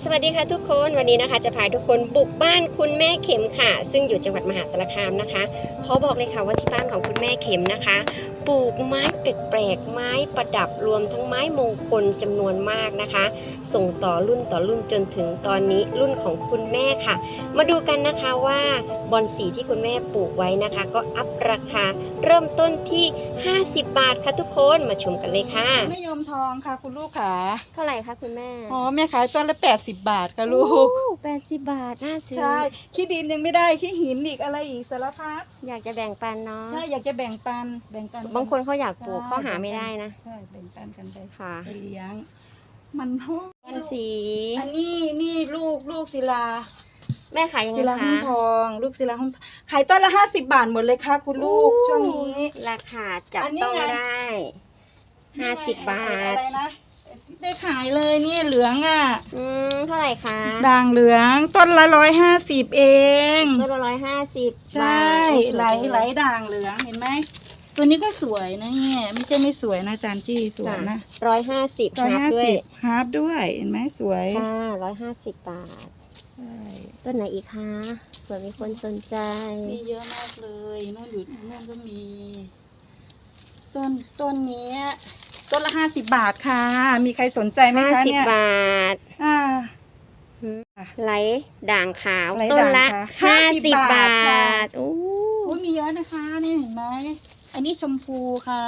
สวัสดีค่ะทุกคนวันนี้นะคะจะพาทุกคนบุกบ้านคุณแม่เข็มค่ะ ซึ่งอยู่จังหวัดมหาสารคามนะคะเขาบอกเลยค่ะว่าที่บ้านของคุณแม่เข็มนะคะ ปลูกไม้แปลกๆไม้ประดับรวมทั้งไม้มงคลจำนวนมากนะคะ ส่งต่อรุ่นต่อรุ่นจนถึงตอนนี้รุ่นของคุณแม่ค่ะ มาดูกันนะคะว่าบอนสีที่คุณแม่ปลูกไว้นะคะ ก็อัพราคาเริ่มต้นที่ 50 บาทค่ะทุกคนมาชมกันเลยค่ะนิยมทองค่ะคุณลูกขาเท่าไหร่คะคุณแม่อ๋อแม่ขายต้นละ80 บาทค่ะลูก แปดสิบบาทน่าซื้อใช่ขี้ดินยังไม่ได้ขี้หินอีกอะไรอีกสารพัดอยากจะแบ่งปันเนาะใช่อยากจะแบ่งปันแบ่งปันบางคนเขาอยากปลูกใช่เขาหาไม่ได้นะ ใช่แบ่งปันกันไปค่ะ ไปเลี้ยง มันห้องบอนสี อันนี้นี่ลูกลูกศิลา แม่ขายยังไงศิลาห้คะองทอง ลูกศิลาห้องทองขายต้นละ 50 บาทหมดเลยค่ะ คุณลูกช่วงนี้ ราคาจับอันนี้ต้องไง ได้ห้าสิบบาท อะไรนะ ได้ขายเลยนี่เหลืองอะ อืมเท่าไหร่คะด่างเหลืองต้นละร้อยห้าสิบเองต้นละร้อยห้าสิบใช่ไหลไหลด่างเหลืองเห็นไหมตัวนี้ก็สวยนะเนี่ยไม่ใช่ไม่สวยนะจานจี้สวยนะร้อยห้าสิบร้อยห้าด้วยสิบฮาร์ปด้วยเห็นไหมสวยค่ะร้อยห้าสิบบาทใช่ต้นไหนอีกคะเผื่อมีคนสนใจมีเยอะมากเลยนู่นอยู่นู่นก็มี ต้นต้นนี้ ต้นละห้าสิบบาทค่ะ มีใครสนใจไหมห้าคะสิบเนี่ยบาท อ่าอืมไหลด่างขาวไหลต้นละด่างขาวห้าสิบ50บาบาทค่ะ ทโอ้โอ้ยมีเยอะนะคะนี่เห็นไหมอันนี้ชมพูค่ะ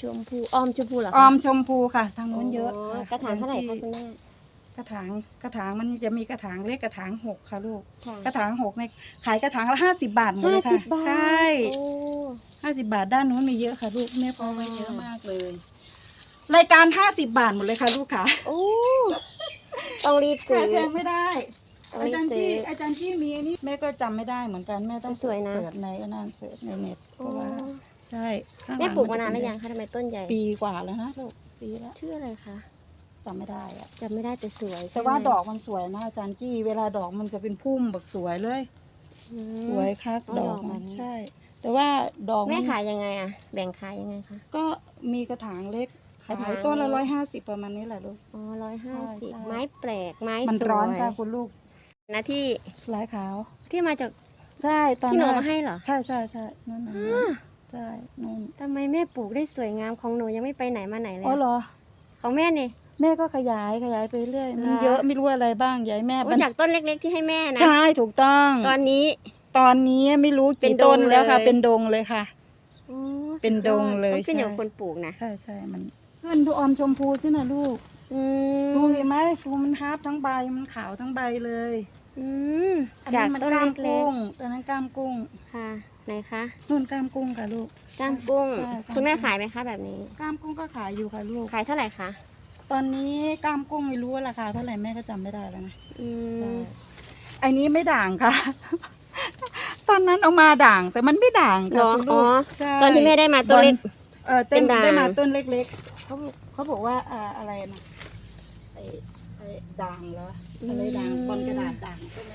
ชมพูออมชมพูเหรออคะอมชมพูค่ะ ทางนู้นเยอะโค่กระถางเท่าไหร่คะที่คุณแม่กระถางกระถางมันจะมีกระถางเล็กกระถางหกค่ะลูก ค่ะกระถางหกในขายกระถางละห้าสิบบาทหมดเลยห้าสิค่ะบบาทใช่โอ้ ห้าสิบบาทด้านนู้นมีเยอะค่ะลูกแม่พอไว้เยอะมากเลย รายการห้าสิบบาทหมดเลยค่ะลูกค่ะโอ้ต้องรีบซื้ขายอ แพงไม่ได้ ต้องอารีจาบรย์ซื้ที่ออาจารย์ที่มีอันนี้แม่ก็จำไม่ได้เหมือนกันแม่ต้องสวยนะ เสิร์ชในอันนั้นเสิร์ชในเน็ตเพโอ้ราะว่า ใช่ข้งหแม่งปลูกมานานจะแล้วเป็ยังคะทำไมต้นใหญ่ ปีกว่าแล้วนะลูกปีแล้วชื่ออะไรคะจำไม่ได้อะจำไม่ได้แต่สวยแต่ว่าใช่ไหมดอกมันสวยนะอาจารย์จี้เวลาดอกมันจะเป็นพุ่มแบบสวยเลย อืม สวยครับเอาดดออกกมันมาใช่ แต่ว่าดอกแม่นขายยังไงอะแบ่งขายยังไงคะก็มีกระถางเล็กกระ ขาถางยต้นละเล็ร้อกยห้าสิบประมาณนี้แหละลูก อ๋อร้อยใช่ห้าสิบใช่ ไม้แปลกไม้มันสวยร้อนค่ะคุณลูกนะที่ลายขาว ที่มาจากใช่ตอนที่หนูนั้นเอามาให้เหรอใช่ใช่ใช่นั่นน่ะอ่าใช่นู่นทำไมแม่ปลูกได้สวยงามของหนูยังไม่ไปไหนมาไหนเลยอ๋อเหรอ ของแม่นี่ แม่ก็ขยายขยายไปเรื่อยมันเหรอ เยอะไม่รู้อะไรบ้างยายแม่โอ้มันจากต้นเล็ก ๆ ที่ให้แม่นะ ใช่ถูกต้อง ตอนนี้ ตอนนี้ไม่รู้เป็นกี่ดงต้นแล้วค่ะ เลย เป็นดงเลยค่ะโอ้เป็นสุยอดงเลยต้องขึ้นอยู่ใช่ กับคนปลูกนะ ใช่ใช่มัน มันดูออมชมพูสินะลูก อืมดูเห็นไหมดูมันฮาร์ปทั้งใบมันขาวทั้งใบเลยอืมอันจากนี้มันต้นกล้ามเล็กกุ้งตัวนั้นกล้ามกุ้งๆค่ะ ไหนคะนู่นกล้ามกุ้งค่ะลูกก้ามกุ้งใช่ก้ามคุณแม่กุ้งขายไหมคะแบบนี้ กล้ามกุ้งก็ขายอยู่ค่ะลูก ขายเท่าไหร่คะตอนนี้กล้ามกุ้งไม่รู้ว่าราคาเท่าไหร่แม่ก็จำไม่ได้แล้วนะอืใช่มไอ้นี้ไม่ด่างค่ะ ตอนนั้นเอามาด่างแต่มันไม่ด่างเหรค่ะอคุณอ๋ลูอกใช่ตอนที่แม่ได้มาต้นเล็ก เออต้นเป็นด่าง ได้มาต้นเล็กๆ เขาบอกเขาบอกว่าอ่าอะไรนะไอ้ไอ้ด่างเหรออะไรด่างบอลกระดาษด่างใช่ไหม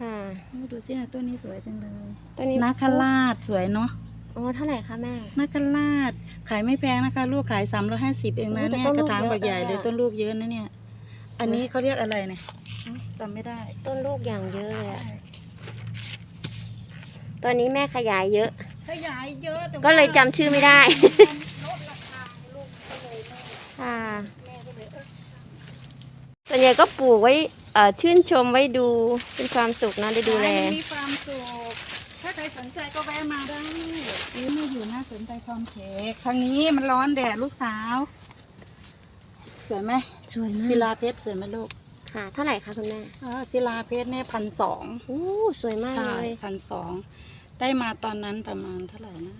ค่ะนี่ดูสินะต้นนี้สวยจังเลยต้นนี้นาคราชสวยเนาะอ๋อเท่าไหร่คะแม่นาคราชขายไม่แพงนะคะ ลูกขายสามร้อยห้าสิบเองนะโอ้แต่เนี่ยต้นกลูระกถางเยอะบักใหญ่เลยอะต้นลูกเยอะนะเนี่ย อันนี้เขาเรียกอะไรเนี่ยจำไม่ได้ ต้นลูกอย่างเยอะเลยอะตอนนี้แม่ขยายเยอะ ขยายเยอะแต่ว่าก็เลยจำชื่อไม่ได้ ลดราคาลูกก็เลยไม่ ค่ะแม่ก็เลยเออส่วนใหญ่ก็ปลูกไว้เอ่อชื่นชมไว้ดูเป็นความสุขนะได้ดูแลขายมีความสุข ถ้าใครสนใจก็แวะมาได้นี่ไม่อยู่น่าสนใจความเค้กทางนี้มันร้อนแดดลูกสาว สวยไหมสวยศิมากลาเพชรสวยไหมลูกค่ะ เท่าไหร่คะคุณแม่อ่าศิลาเพชรเนี่ยพันสองโอ้สวยมากใช่เลย พันสองได้มาตอนนั้นประมาณเท่าไหร่นะ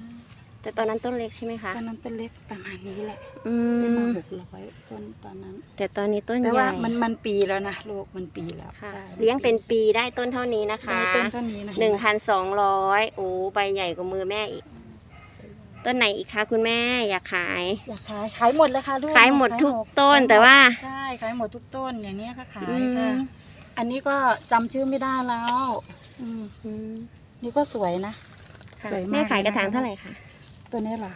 แต่ตอนนั้นต้นเล็กใช่ไหมคะ ตอนนั้นต้นเล็กประมาณนี้แหละอืได้มามหกร้อยต้นตอนนั้น แต่ตอนนี้ต้นแต่ใหว่าญ่มันมันปีแล้วนะลูกมันปีแล้วค่ะ ใช่เลี้ยงเป็นปีได้ต้นเท่านี้นะคะได้ต้นเท่านี้นะหนึ่งพันสองร้อยโอ้ใบใหญ่กว่ามือแม่อีก ต้นไหนอีกคะคุณแม่อยากขาย อยากขายขายหมดเลยค่ะลูกขายหมดทุกขายต้นขยหมดแต่ว่า ใช่ขายหมดทุกต้นอย่างเนี้ยก็ขายอืค่ะมอันนี้ก็จำชื่อไม่ได้แล้ว อืมอืมนี่ก็สวยนะค่ะสวยมากแม่ขายกระถางเลยนะคะเท่าไหร่คะ ตัวนี้ล่ะ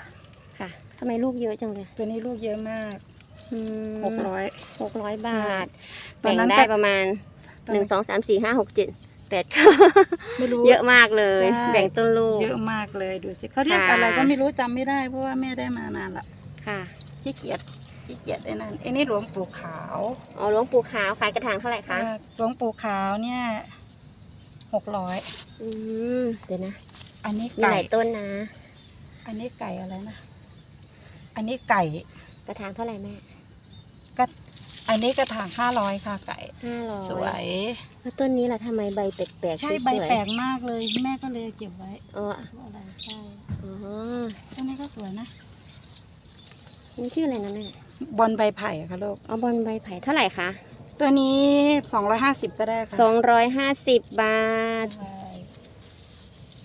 ค่ะทำไมลูกเยอะจังเลย ตัวนี้ลูกเยอะมากอืมหกร้อยหกร้อยบาทตอนแบ่งนั้นได้ก็ประมาณตอนหนึ่นั้งนสองสามสี่ห้าหกเจ็ดแปดเก้าไม่รู้เยอะมากเลยใช่แบ่งต้นลูก เยอะมากเลยดูสิเขาเรียกค่ะอะไรก็ไม่รู้จำไม่ได้เพราะว่าแม่ได้มานานละค่ะขี้เกียจขี้เกียจไอ้นั่นไอ้นี่หลวงปู่ขาวอ๋อหลวงปู่ขาวขายกระถางเท่าไหร่คะอ่าหลวงปู่ขาวเนี่ยหกร้อยอืมเดี๋ยวนะ อันนี้มีหไก่ลายต้นนะ อันนี้ไก่อะไรนะ อันนี้ไก่กระถางเท่าไหร่แม่ก็ อันนี้กระถางห้าร้อยค่ะไก่ ห้าร้อยสวยแล้วต้นนี้ล่ะทำไมใบแปลกๆใช่สวยๆใบแปลกมากเลยแม่ก็เลยเก็บไว้อ๋ออะไรใช่อ๋อต้นนี้ก็สวยนะมันชื่ออะไรนะแม่บอลใบไผ่ค่ะลูกอ๋อบอลใบไผ่เท่าไหร่คะตัวนี้สองร้อยห้าสิบก็ได้ค่ะสองร้อยห้าสิบบาทใช่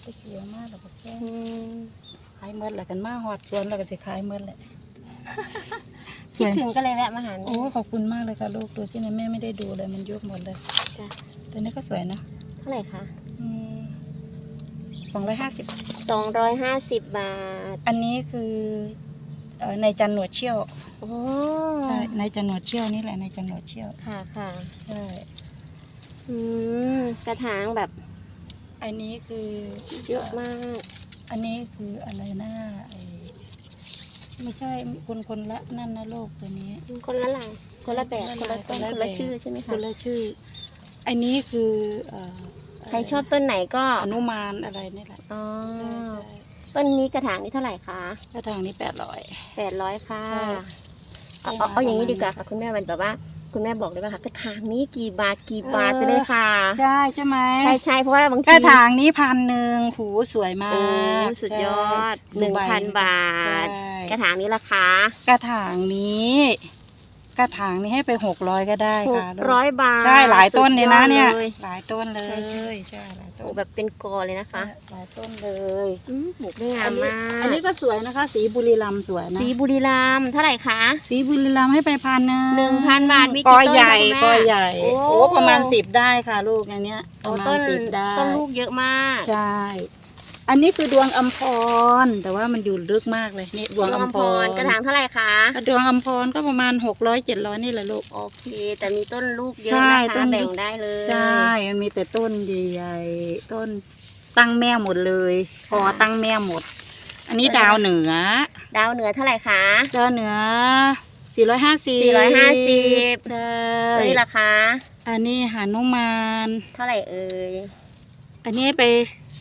ก็เสียมากแล้วก็แค่อืม ขายเมื่อแหละกันมาหอดชวนแล้วก็สิขายเมื่อแหละคิดถึงก็เลยแวะมาหาแม่โอ้ขอบคุณมากเลยค่ะลูกดูสิเนี่ยแม่ไม่ได้ดูเลยมันยุบหมดเลยจ้ะตัวนี้ก็สวยนะเท่าไหร่คะสองร้อยห้าสิบสองร้อยห้าสิบบาท อันนี้คือเอ่อในจันหนวดเชี่ยวโอ้ใช่ในจันหนวดเชี่ยวนี่แหละในจันหนวดเชี่ยวค่ะค่ะใช่อืมกระถางแบบ อันนี้คือเยอะมาก อันนี้คืออะไรนะไอไม่ใช่คนคนละนั่นนะโลกตัวนี้ คนละลายคนละแบบคนคนละละต้นคนละคนละแบบชื่อใช่ไหมคคะนละชื่อ อันนี้คือเอ่อใครชอบต้นไหนก็อนุมานอะไรนี่แหละอ๋อใช่ใช่ต้นนี้กระถางนี้เท่าไหร่คะกระถางนี้แปดร้อยแปดร้อยค่ะใช่เอาเอาเอาอย่างนี้ประมาณดีกว่าค่ะคุณแม่มันแบบว่า คุณแม่บอกเลยว่าค่ะกระถางนี้กี่บาทกี่บาทไปเลยค่ะ ใช่ใช่ไหมใช่ใช่เพราะว่าบางกทีระถางนี้พันหนึ่งหูสวยมาโอ้กสุดยอดใช่หนึ่งพันบาใช่ทกระถางนี้ราคากระถางนี้ กระถางนี้ให้ไปหกร้อยก็ได้หกค่ะลูกร้อยบาทใช่หลายต้นเลยนะเนี่ย สุดอดล หลายต้นเลยใช่ใช่ ใช่หลายต้โอ้นแบบเป็นกอเลยนะคะหลายต้นเลยอืมปลูกได้งาอัมนนี้มากอันนี้ก็สวยนะคะ สีบุรีรัมย์สวยนะสีบุรีรัมย์เท่าไหร่คะ สีบุรีรัมย์ให้ไปพันหนึ่งหนึ่งพันบาทมีกี่กอต้นใหญ่คะคุณแม่กอใหญ่โอ้ โอ้ประมาณสิบได้ค่ะ ลูกอันเนี้ยปโอ้ระมาต้ณนสิบได้ต้นลูกเยอะมาก ใช่ อันนี้คือดวงอัมพร แต่ว่ามันอยู่ลึกมากเลยนี่ดวงอัมพรกระถางเท่าไหร่คะดวงอัมพรก็ประมาณหกร้อยเจ็ดร้อยนี่แหละลูกโอเค แต่มีต้นลูกเยใช่อะนะต้คะนแบ่งได้เลยใช่มันมีแต่ต้นใหญ่ๆต้นตั้งแม่หมดเลยพอตั้งแม่หมด อันนี้ดาวเหนือ ดาวเหนือเท่าไหร่คะดาวเหนือสี่ร้อยห้าสิบ450ใช่ตัวนี้ราคาอันนี้หานุมาน เท่าไหร่เอ่ยอันนี้ไป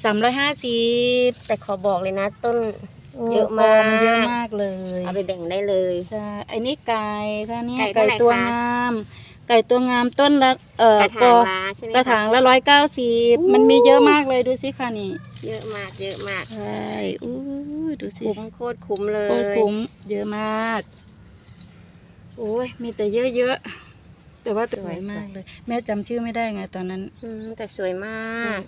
สามร้อยห้าสิบแต่ขอบอกเลยนะ ต้น เยอะมากมันเยอะมากเลยเอาไปแบ่งได้เลย ใช่อันนี้ไก่ท่านี้ไก่เท่าไหร่ตัวคะ งาม ไก่ตัวงามต้นละเอ่อกระถางละใช่ไหมคกระถางละร้อยเก้าสิบอู้มันมีเยอะมากเลยดูสิค่ะนี่เยอะมากเยอะมาก ใช่อู้ยดูสิคุ้มโคตรคุ้มเลโอ้ยยคุ้มเยอะมากโอ้ยมีแต่เยอะๆแต่ว่าสวยมากเลย แม่จำชื่อไม่ได้ไงตอนนั้น อืมแต่สวยมาก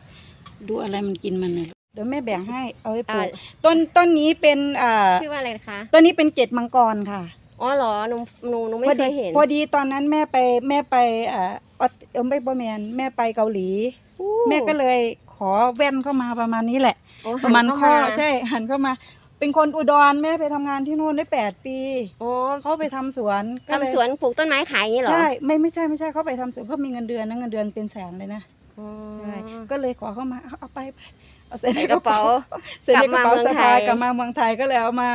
ดูอะไรมันกินมันเนี่ยเดี๋ยวแม่แบ่งให้เอาไว้ปลูอ่ากต้นต้นนี้เป็นอ่าชื่อว่าอะไรนะคะ ต้นนี้เป็นเจ็ดมังกรค่ะอ๋อเหรอหนูหนูหนูไม่พอเคดียเห็นพอดีตอนนั้นแม่ไปแม่ไปอ่าออสเออไม่บ่แมนแม่ไปเกาหลี อู้แม่ก็เลยขอแว่นเข้ามาประมาณนี้แหละ โอ้ประมาณหันข้อเข้ใช่หันเข้ามา เป็นคนอุดรแม่ไปทำงานที่นู่นได้แปดปี โอ้เขาไปทำสวนก็เลยทำสวนปลูกต้นไม้ขายอย่างนี้เหรอ ใช่ไม่ไม่ใช่ไม่ใช่เขาไปทำสวนเขามีเงินเดือนนะเงินเดือนเป็นแสนเลยนะ อ๋อ ใช่ก็เลยขอเข้ามาเอาเอาไปไปเอาใส่ในใส่กกระระเป๋าเป๋าใส่ในกระเป๋ากลับมาสะพายเมืองไทยกลับมาเมืองไทยก็เลยเอามา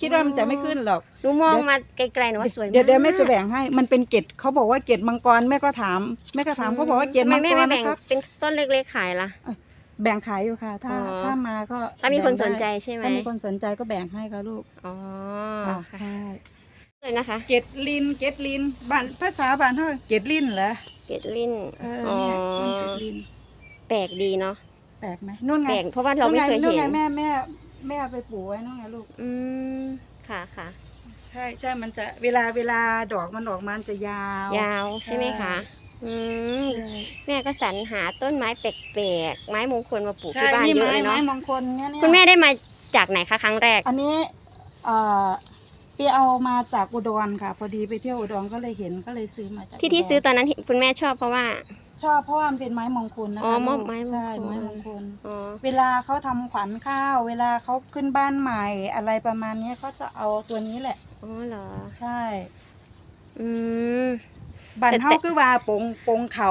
คิดว่ามันจะไม่ขึ้นหรอก หนูมองมาไกลๆหนูว่าสวยมาก เดี๋ยวเดี๋ยวแม่จะแบ่งให้ มันเป็นเกล็ดเขาบอกว่าเกล็ดมังกรแม่ก็ถามแม่ก็ถามเขาบอกว่าเกล็ดทำไมมังแม่กรไม่แบ่งนะครับเป็นต้นเล็กๆขายล่ะแบ่งขายอยู่ค่ะ ถ้าอ๋อ ถ้ามาก็ถ้ามีคนแบ่งได้สนใจใช่ไหมถ้ามีคนสนใจก็แบ่งให้ค่ะลูกอ๋อค่ะค่ะใช่ เลยนะคะ เกล็ดลินเกล็ดลินบ้านภาษาบ้านเท่าเกล็ดลินเหรอเกตลินเอออ๋อเนี่ยต้นเกล็ดลินแปลกดีเนาะแปลกไหมนู่นไงแปลกเพราะว่าเราไม่เคยนู่นเห็ไงน แม่แม่แม่เอาไปปลูกไว้นู่นไงลูก อืม ค่ะค่ะ ใช่ใช่มันจะเวลาเวลาดอกมันออกมามันจะยาวยาวใช่ไหมคะ อืม ใช่แม่ก็สรรหาต้นไม้แปลกๆ ไม้มงคลมาปลูกใช่ที่บ้านนี่เยอะไม้เลยไม้เนาะ มงคลเนี่ยเนี่ยคุณแม่ได้มาจากไหนคะครั้งแรก อันนี้เอ่อ ไปเอามาจากอุดรค่ะ พอดีไปเที่ยวอุดรก็เลยเห็นก็เลยซื้อมาจากที่ที่ดรซื้อตอนนั้นเห็นคุณแม่ชอบเพราะว่า ชอบเพราะว่ามันเป็นไม้มงคลนะคะอ๋อมอบลูกไม้มงคล ใช่ไม้มงคล อ๋อ เวลาเขาทำขวัญข้าว เวลาเขาขึ้นบ้านใหม่อะไรประมาณเนี้ยเขาจะเอาตัวนี้แหละ อ๋อเหรอ ใช่อืม บันแต่เฮาแต่คือว่าปงปงเข่า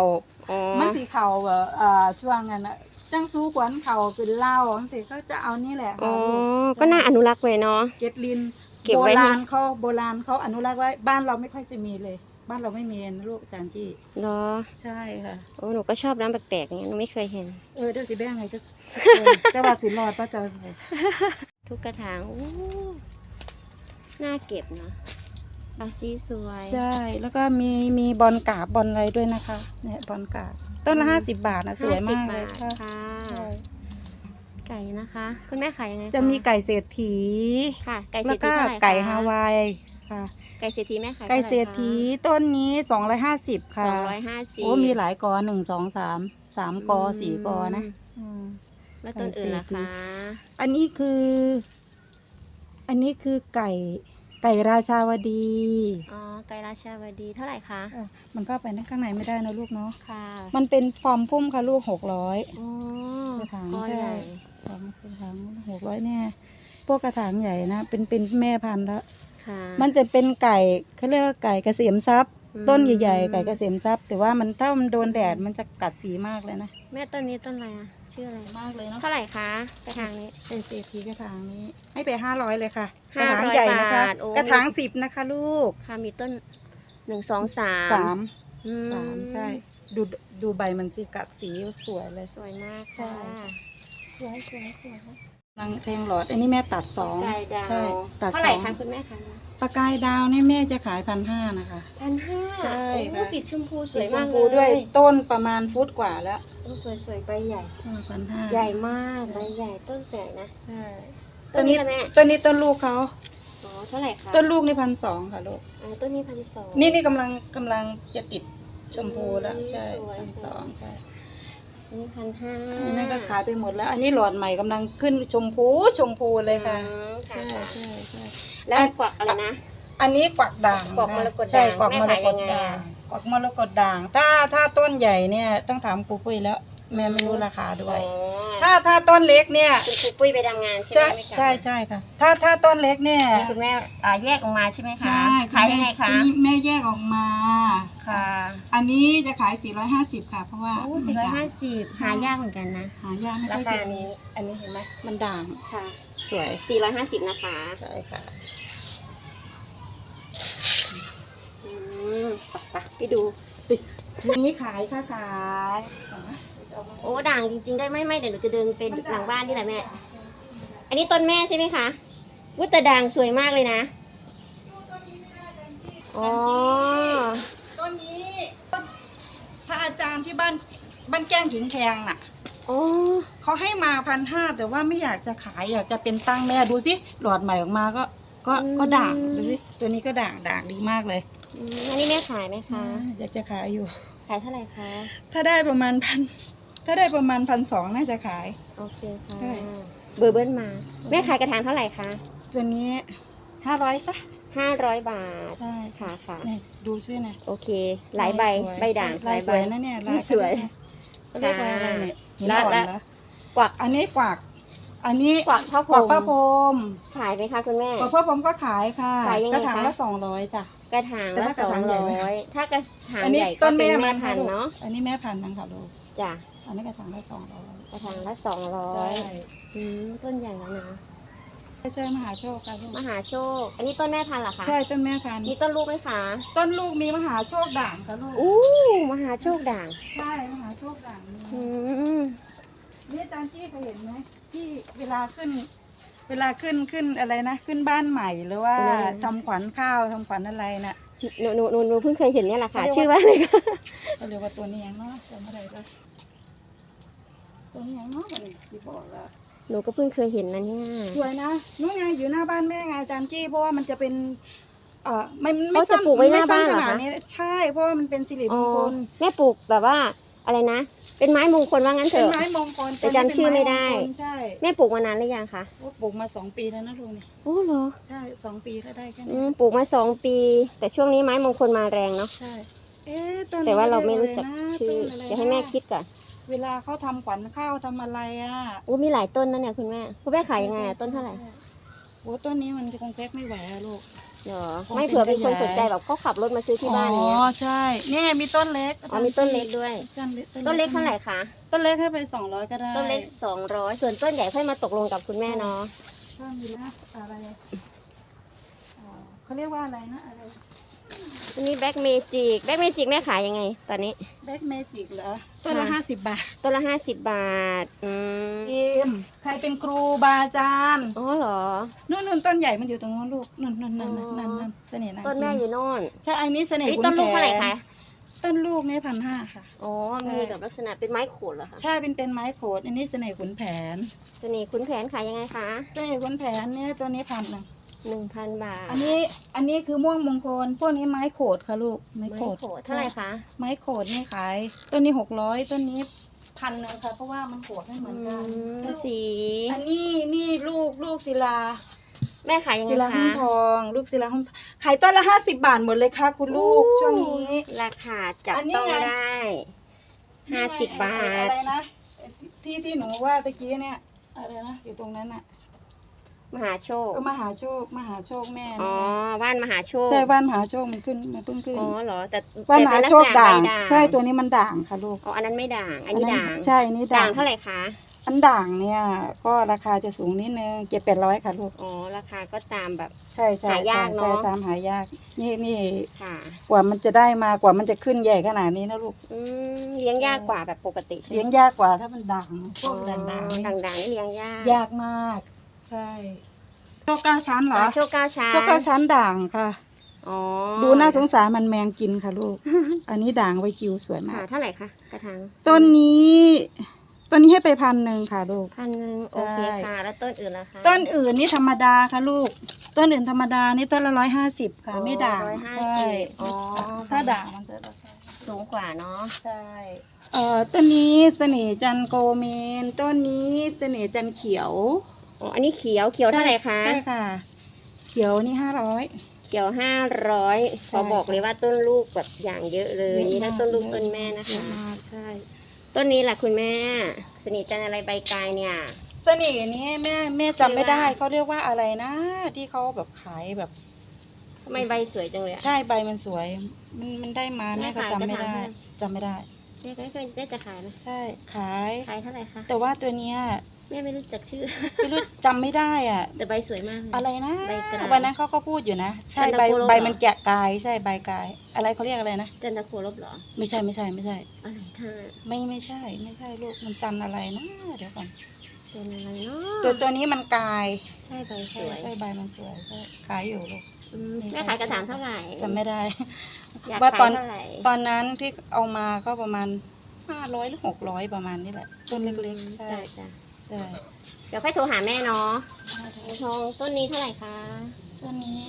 อ๋อมันสีเข่าแบบอ่าช่วงนั้นน่ะจังสู้กวนเข่าเป็นเหล้าจังซี่ก็จะเอานี่แหละอ๋อค่ะก็น่าอนุรักษ์ไว้เนาะ เก็ดลิน เก็บโบไว้ให้ราณเขาโบราณเขาอนุรักษ์ไว้ บ้านเราไม่ค่อยจะมีเลย บ้านเราไม่มีนะลูกอาจารย์จี้เนาะใช่ค่ะ โอ้หนูก็ชอบน้ำแปลกๆอย่างเงี้ยหนูไม่เคยเห็น เออเดี๋ยวสิแบ่งให้จะแต่ว่าสิรอดป้าจอยทุกกระถางอู้น่าเก็บเนาะบาซีสวย ใช่ แล้วก็มีมีบอลกราบบอลอะไรด้วยนะคะ เนี่ยบอลกราบต้นละห้าสิบบาทนะสวยมากเลย50ค่ะบาทค่ะใช่ ไก่นะคะ คุณแม่ขายยังไงคจะมีไก่เศรษฐีค่ะ ไก่เศรแล้ษวฐีก็เท่าไหร่คะไก่ฮาวายค่ะ ไก่เศรษฐีแม่ขายไก่เศรษฐีต้นนี้สองร้อยห้าสิบสค่ะองร้อยห้าสิบโอ้มีหลายกอหนึ่งสองสามสามกอสี่กอนะอืมแล้วต้นอื่นล่ะไก่เศรษฐี คะอันนี้คือ อันนี้คือไก่ไก่ราชาวดี อ๋อไก่ราชาวดีเท่าไหร่คะเออมันก็ไปนั่นข้างในไม่ได้นะลูกเนาะ ค่ะมันเป็นฟอร์มพุ่มค่ะลูกหกร้อย อ๋อกระถางก้อนใช่ ใหญ่ ฟอร์มกระถางหกร้อยเนี่ยพวกกระถางใหญ่นะ เป็นเป็นแม่พันธุ์แล้ว ค่ะ มันจะเป็นไก่เขาเรียกว่าไก่เกษมทรัพย์ อืม ต้นใหญ่ๆไก่เกษมทรัพย์ แต่ว่ามันถ้ามันโดนแดดมันจะกัดสีมากเลยนะแม่ต้นนี้ต้นอะไรอะชื่ออะไร มากเลยเนาะเท่าไหร่คะกระถางนี้ไก่เศรษฐีกระถางนี้ ให้ไปห้าร้อยเลยค่ะกห้าระร้อยถางใหญ่นะคะ บาทโอ้ กระถางสิบนะคะ ลูกค่ะมีต้นหนึ่งสองสามสามอืสามใช่ ดูดูใบมันสิกัดสีสวยเลย สวยมากใช่ ค่ะ สวยสวยสวยนังแทงหลอด อันนี้แม่ตัดสองไก่ดาวใช่ตัดเท่าสไหร่องคะคุณแม่คะปลากายดาวนี่แม่จะขายพันห้านะคะ พันห้าใช่โอ้ค่ะติดชมพูสสีวยชมามกพูเลยด้วยต้นประมาณฟุตกว่าแล้วโอ้สวยสวยใบใหญ่ พันห้า ใหญ่มากใช่ ใบใหญ่ต้นสวยนะใช่ต้นนี้ละแม่ต้นนี้ต้นลูกเขาอ๋อเท่าไหร่คะต้นลูกนี่พันสองค่ะลูกอ่าต้นนี้พันสอง นี่นี่กำลังกำลังจะติดชมพูแล้วอืมใช่สวยพันสองใช่ อันนี้พันห้าอันนั้นก็ขายไปหมดแล้ว อันนี้หลอดใหม่กำลังขึ้นชมพูชมพูเลยค่ะ อืมใช่ค่ะ ใช่ใช่แล้วกวักอะไรนะ อันนี้กวักด่างกวักมรกตใช่ด่างกวักแม่มรขายกยัตงไงด่างอะกวักมรกตด่าง ถ้าถ้าต้นใหญ่เนี่ยต้องถามครูปุ้ยแล้ว แม่ไม่รู้ราคาด้วยอ๋อ ถ้าถ้าต้นเล็กเนี่ยคุณครูปุ้ยไปทำงานใช่ไหใช่มไม่กลับใช่ใช่ค่ะ ถ้าถ้าต้นเล็กเนี่ยนี่คุณแม่อ่าแยกออกมาใช่ไหมคะใช่ขายยังไงคะณแม่แยกออกมา ค่ะอันนี้จะขาย 450 ค่ะ เพราะว่าโอ้มันสี่ร้อยด่างห้าสิบหายากเหมือนกันนะ หายากไม่ค่อยราคาเจอนี้อันนี้เห็นไหมมันด่างค่ะสวยสี่ร้อยห้าสิบนะคะใช่ค่ะ อืมไปไปไปดูทีนี้ขายค่ะขาย โอ้ด่างจริงๆได้ไหมไม่เดี๋ยวหนูจะเดินไปหลังบ้านนี่แหละแม่ อันนี้ต้นแม่ใช่ไหมคะวุ้แต่ด่างสวยมากเลยนะอ๋อต้นนี้พระอาจารย์ที่บ้านบ้านแก้งถิงแคงน่ะโอ้เขาให้มาพันห้าแต่ว่าไม่อยากจะขายอยากจะเป็นตั้งแม่ดูสิหลอดใหม่ออกมาก็ ก็ก็ด่างดูสิตัวนี้ก็ด่างด่างดีมากเลยอืมอันนี้แม่ขายไหมคะ อยากจะขายอยู่ ขายเท่าไหร่คะ ถ้าได้ประมาณพัน ถ้าได้ประมาณพันสองน่าจะขาย โอเคค่ะใช่ เบอร์เบิ้ลมาแม่ขายกระถางเท่าไหร่คะตัวนี้ห้าร้อยซะห้าร้อยบาทใช่ค่ะค่ะนี่ดูซินะโอเค หลายใบสวยใบด่างลายสใบ วยนะเนี่ยลายสวย เขาเรียกว่าอะไรเนี่ยหินแล้วอ่อนแล้วเหรอกวักอันนี้กวัก อันนี้กวักพระพกวักรพระหพรมหมขายไหมคะคุณแม่ กวักพระพรหมก็ขายค่ะขายยังไงกระถางคะ ละสองร้อยจ้ะ กระถางแต่ละว่ากสระองถางใหญ่ร้ไหม อยถ้ากระถางอันนี้ใหญ่ก็ต้นเป็แม่นแม่มันพันธุ์เนาะอันนี้แม่พันธุ์นะคะลูกจ้ะ อันนี้กระถางละสองร้อยกระถางละสองร้อใช่ยอืมต้นใหญ่แล้วนะไม่ใช่มหาโชคค่ะลูกมหาโชค อันนี้ต้นแม่พันธุ์เหรอคะ ใช่ต้นแม่พันธุ์มีต้นลูกไหมคะ ต้นลูกมีมหาโชคด่างค่ะลูกอู้มหาโชคด่าง ใช่มหาโชคด่างมีอืม นี่อาจารย์จี้เคยเห็นไหมที่เวลาขึ้น เวลาขึ้นขึ้นอะไรนะขึ้นบ้านใหม่หรือว่าทำขวัญข้าวทำขวัญอะไรน่ะ หนูหนูหนูหนูเพิ่งเคยเห็นเนี่ยแหละค่ะ เขาเรียกว่า ชื่อว่าอะไรคะเขาเรียกว่าตัวนี้ยังเนาะจำอะไรก็ ตัวนี้ยังเนาะมันที่บอกแล้วหนูก็เพิ่งเคยเห็นนะเนี่ยสวยนะนู้นไงอยู่หน้าบ้านแม่ไงอาจารย์จี้เพราะว่ามันจะเป็นเอ่อไม่ไม่เขาจะสั้นปลูกไว้หน้าไม่สั้บ้านเหรอขนาดคะนี้ใช่เพราะว่ามันเป็นสิริมอ๋องคลแม่ปลูกแบบว่าอะไรนะ เป็นไม้มงคลว่างั้นเถเป็นอะ ไม้มงคลแต่จำชื่อไม่ได้ เป็นมงคลใช่แม่ปลูกมานานหรือยังคะโอ้ปลูกมาสองปีแล้วนะลุงนี่โอ้เหรอใช่สองปีก็ได้แค่อืนี้มปลูกมาสองปี แต่ช่วงนี้ไม้มงคลมาแรงเนาะใช่ เอ๊ะต้นนี้แต่ว่าเราไม่รู้จักเยนะชื่อต้นอะไรเดี๋ยวให้แม่คิดก่อน เวลาเขาทำขวัญข้าวทำอะไรอะโอ้มีหลายต้นนะเนี่ยคุณแม่คุณแม่ขายยังไงอะต้นเท่าไหร่ใช่โอ้ต้นนี้มันจะคงแพ็กไม่ไหวอะลูกเหรอคงไม่เผื่อเป็นคนเป็นขยายสนใจแบบเขาขับรถมาซื้อที่บ้านอ๋เนี้ยอใช่ นี่มีต้นเล็กอ๋อมีต้นเล็กด้วย ต้นเล็กต้นเล็กเท่าไหร่คะต้นเล็กให้ไปสองร้อยก็ได้ต้นเล็กสองร้อยส่วนต้นใหญ่ค่อยมาตกลงกับคุณแม่เนาะ ถ้ามีนะอะไรอ่าเขาเรียกว่าอะไรนะอะไร อันนี้แบ็กเมจิกแบ็กเมจิกแม่ขายยังไง ตอนนี้ แบ็กเมจิกเหรอต้นละค่ะห้าสิบบาทต้นละห้าสิบบาท อืมเอมใครเป็นครูบาอาจารย์อ๋อเหรอ นู่นนู่นต้นใหญ่มันอยู่ตรงนู้นลูกนู่นนู่นนั่นอ๋อนั่นนั่นเสน่ห์นางต้นแม่อยู่โน่นใช่อันนี้เสอันน่ห์นี้ขุนต้นลูกแผเท่าไหร่คะต้นลูกนี่พันห้าค่ะ อ๋อใช่มีกับลักษณะเป็นไม้โขดเหรอคะ ใช่เป็นเป็นไม้โขดอันนี้เสน่ห์ขุนแผน เสน่ห์ขุนแผนขายยังไงคะ เสน่ห์ขุนแผนเนี่ยตัวนี้พันหนึ่ง หนึ่งพันบาทอันนี้อันนี้คือม่วงมงคลพวกนี้ไม้โขดค่ะลูกไม้ไม้โขดโขดเท่าไหร่คะไม้โขดนี่ขายต้นนี้หกร้อยต้นนี้พันหนึงค่ะเพราะว่ามันโขดไม่เหมือนกันอืมสี อันนี้นี่ลูกลูกศิลาแม่ขายยังไงศิลาหุ้คะมทอง ลูกศิลาหุ้มทองขายต้นละห้าสิบบาทหมดเลยค่ะ คุณลูกช่วงนี้ ราคาจับอันนี้ต้องไงได้ห้าสิบบาทอะไรนะที่ที่หนูว่าตะกี้เนี่ยอะไรนะอยู่ตรงนั้นอะ มหาโชคเออมหาโชคมหาโชคแม่อ๋อนะว่านมหาโชค ใช่ว่านมหาโชคมันขึ้นมันเพิ่งขึ้นอ๋อเหรอ แต่ว่านมหาโชคแต่ด่างเป็นลักษณะใบใช่ตัวนี้มันด่างค่ะลูก อ๋อ อันนั้นไม่ด่าง อันนี้ด่าง ใช่อันนี้ด่าด่างงเท่าไหร่คะ อันด่างเนี่ย ก็ราคาจะสูงนิดนึงเจ็ดแปดร้อยค่ะลูก อ๋อ ราคาก็ตามแบบ ใช่ใช่หายาใช่กเนอะใช่ตามหายาก นี่นี่ค่ะกว่ามันจะได้มากว่ามันจะขึ้นใหญ่ขนาดนี้นะลูกอืมเลี้ยงยากกว่าแบบปกติใช่ไหมเลี้ยงยากกว่าถ้ามันด่างพวกด่างด่างอ๋อนี่ด่างๆนี่เลี้ยงยาก ยากมาก ใช่โชคเก้าชั้นเหรอ อ่าโชคเก้าชั้นโชคเก้าชั้นด่างค่ะ อ๋อดูน่าสงสารมันแมงกินค่ะลูก อันนี้ด่างไวกิวสวยมาค่ะก เท่าไหร่คะกระถางต้นนี้ต้นนี้ให้ไปพันหนึ่งค่ะลูก พันหนึ่งใช่โอเคค่ะ แล้วต้นอื่นล่ะคะ ต้นอื่นนี่ธรรมดาค่ะลูก ต้นอื่นธรรมดานี่ต้นละร้อยห้าสิบค่ะอ๋อไม่ด่างร้อยห้าใช่สิบอ๋อ ถ้าด่างมันจะราคาสูงกว่าเนาะใช่เอ่อต้นนี้เสน่ห์จันทร์โกเมน ต้นนี้เสน่ห์จันทร์เขียว อ๋อ อันนี้เขียวเขียวเท่าไหร่คะใช่ค่ะ เขียวนี่ห้าร้อย เขียวห้าร้อยใช่ขอบอกเลยว่าต้นลูกแบบอย่างเยอะเลยเยอะนี่ทั้งมากต้นลูกเยอะต้นแม่นะคะเยอะมากใช่ ต้นนี้แหละคุณแม่ สนิทจันทร์อะไรใบกายเนี่ยเสน่ห์นี้แม่แม่จำไม่ได้ชื่อว่าเขาเรียกว่าอะไรนะ ที่เขาแบบขายแบบทำไมใบสวยจังเลยอะใช่ใบมันสวย มันมันได้มาแม่แม่ก็ขายจำไม่กระถางได้เท่าไหร่จำไม่ได้แม่ก็เคยแม่จะขายไหมใช่ขายขายเท่าไหร่คะแต่ว่าตัวเนี้ย แม่ไม่รู้จักชื่อ ไม่รู้จำไม่ได้อะ แต่ใบสวยมากเลย อะไรนะใบกลางวันนั้นเขาก็พูดอยู่นะ ใช่จันทใบโคลบ ใบเหรอมันแกะกายใช่ใบกาย อะไรเขาเรียกอะไรนะ จันทโคลบเหรอ ไม่ใช่ไม่ใช่ไม่ใช่ อะไรท่าไม่ไม่ใช่ ไม่ใช่ลูกมันจันอะไรนะเดี๋ยวก่อนเป็นอะไรเนาตัวะตัวนี้มันกายใช่ใบสใช่วยใช่ใบมันสวยก็ขายอยู่ลูกอืมแม่ขายกระถางเท่าไหร่จำไม่ได้ อยากว่าขาตอยนเท่าไหร่ ตอนนั้นที่เอามาก็ประมาณห้าร้อยหรือหกร้อยประมาณนี้แหละต้นเล็กๆใช่ จ้ะจ้ะ ใช่เดี๋ยวค่อยโทรหาแม่เนาะทองต้นนี้เท่าไหร่คะต้นนี้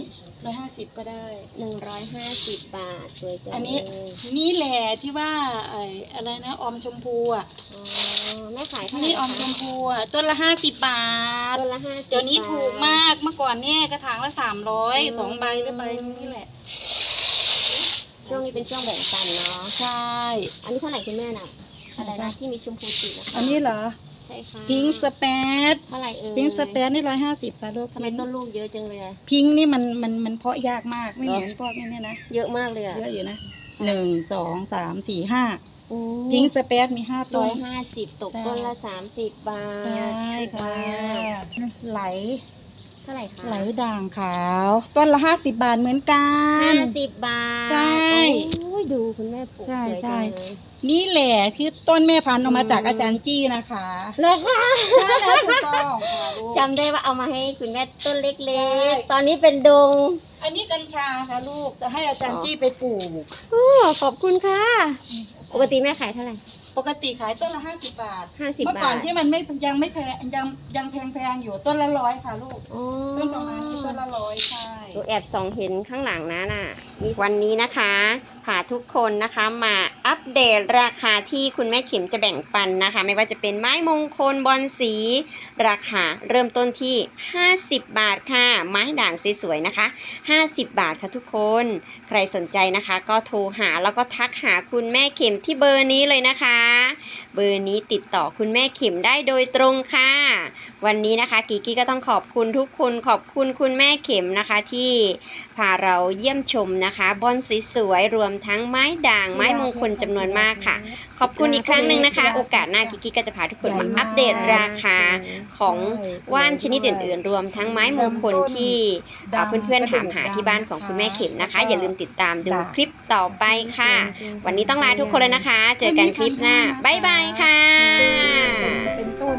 ร้อยห้าสิบก็ได้ หนึ่งร้อยห้าสิบบาทสวยจังอันนี้เลยนี่แหละที่ว่าไอ้อะไรนะออมชมพูอะอ๋อแม่ขายเท่าไหร่นี่ออมชคะมพูอะต้นละห้าสิบบาท ต้นละห้าสิบเดี๋ยวนี้บทถูกมากเมื่อก่อนเนี่ยกระถางละสามร้อยอืมสองใบหรือใบนี่แหละ ช่วงนี้เป็นช่วงแบ่งปันเนาะ ใช่ อันนี้เท่าไหร่คุณแม่น่ะ อะไรนะที่มีชมพูติดนะคะอันนี้เหรอ ใช่ค่ะพิงสเปซเท่าไหร่เอ่ยพิงสเปซนี่ร้อยห้าสิบค่ะลูกทำไมต้นลูกเยอะจังเลยอะ พิงนี่มันมันมันเพาะยากมากไม่เหรอเหมือนพวกนี้เนี่ยนะเยอะมากเลยอะเยอะอยู่นะหนึ่งสองสามสี่ห้าโอ้พิงสเปซมีห้าร้ต้อนยห้าสิบตกใช่ต้นละสามสิบบาทใช่ค่ะไหล เท่าไหร่คะไหลด่างขาว ต้นละห้าสิบบาทเหมือนกัน ห้าสิบบาทใช่ โอ้ยดูคุณแม่ปลูกใช่สวยใช่จังเลยนี่แหละที่ต้นแม่พันธุ์เอามาจากอืมอาจารย์จี้นะคะเลยค่ะใช่แล้วถูกต้องค่ะลูก จำได้ว่าเอามาให้คุณแม่ต้นเล็ใช่กๆ ตอนนี้เป็นดงอันนี้กัญชาค่ะลูกจะให้อาจารย์จี้ไปปลูก โอ้ขอบคุณค่ะ ปกติแม่ขายเท่าไหร่ป กติขายต้นละห้าสิบบาท ห้าสิบเมื่อก่บาอนทที่มันไม่ยังไม่แพงยังยังแพงแพงๆอยู่ต้นละร้อยค่ะลูก อ๋อต้นประมาณที่ต้นละร้อยใช่ตัวแอบส่องเห็นข้างหลังนะน่ะมีวันนี้นะคะ พาทุกคนนะคะมาอัปเดตราคาที่คุณแม่เข็มจะแบ่งปันนะคะ ไม่ว่าจะเป็นไม้มงคลบอลสี ราคาเริ่มต้นที่ 50 บาทค่ะ ไม้ด่างสวยๆนะคะ 50 บาทค่ะทุกคน ใครสนใจนะคะ ก็โทรหาแล้วก็ทักหาคุณแม่เข็มที่เบอร์นี้เลยนะคะ เบอร์นี้ติดต่อคุณแม่เข็มได้โดยตรงค่ะ วันนี้นะคะกิกกี้ก็ต้องขอบคุณทุกคนขอบคุณคุณแม่เข็มนะคะที่พาเราเยี่ยมชมนะคะบอนสวยๆรวมทั้งไม้ด่างไม้มงคลจำนวนมากค่ะ ขอบคุณอีกครั้งหนึ่งนะคะ โอกาสหน้ากิกกี้ก็จะพาทุกคนมาอัปเดตราคาของว่านชนิดอื่น ๆ รวมทั้งไม้มงคลที่เอ่อเพื่อนๆถามหาที่บ้านของคุณแม่เข็มนะคะ อย่าลืมติดตามดูคลิปต่อไปค่ะ วันนี้ต้องลาทุกคนเลยนะคะ เจอกันคลิปหน้าบ๊ายบายค่ะเป็นเป็นต้น